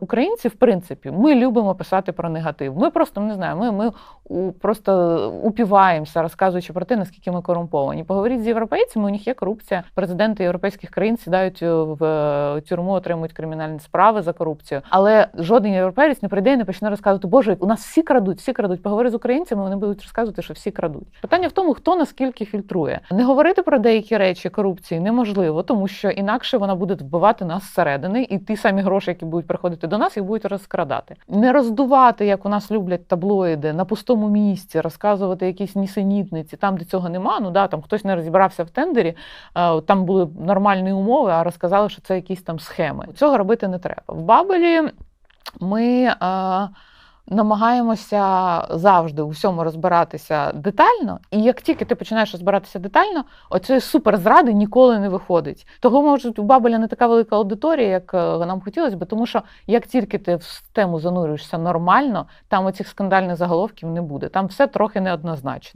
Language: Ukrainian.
Українці, в принципі, ми любимо писати про негатив. Ми просто не знаємо. ми, ми просто упіваємося, розказуючи про те, наскільки ми корумповані. Поговоріть з європейцями, у них є корупція. Президенти європейських країн сідають е, в е, тюрму, отримують кримінальні справи за корупцію. Але жоден європейець не прийде і не почне розказувати, Боже, у нас всі крадуть, всі крадуть. Поговори з українцями, вони будуть розказувати, що всі крадуть. Питання в тому, хто наскільки фільтрує. Не говорити про деякі речі корупції неможливо, тому що інакше вона буде вбивати нас зсередини, і ті самі гроші, які будуть приходити до нас, їх будуть розкрадати. Не роздувати, як у нас люблять таблоїди, на пустому місці, розказувати якісь нісенітниці, там, де цього нема. Ну да, там хтось не розібрався в тендері, е, там були нормальні умови, а розказали, що це якісь там схеми. Цього робити не треба. В Бабелі ми. Намагаємося завжди у всьому розбиратися детально, і як тільки ти починаєш розбиратися детально, оцієї суперзради ніколи не виходить. Того може у Бабеля не така велика аудиторія, як е, нам хотілося би, тому що як тільки ти в тему занурюєшся нормально, там оцих скандальних заголовків не буде. Там все трохи неоднозначно.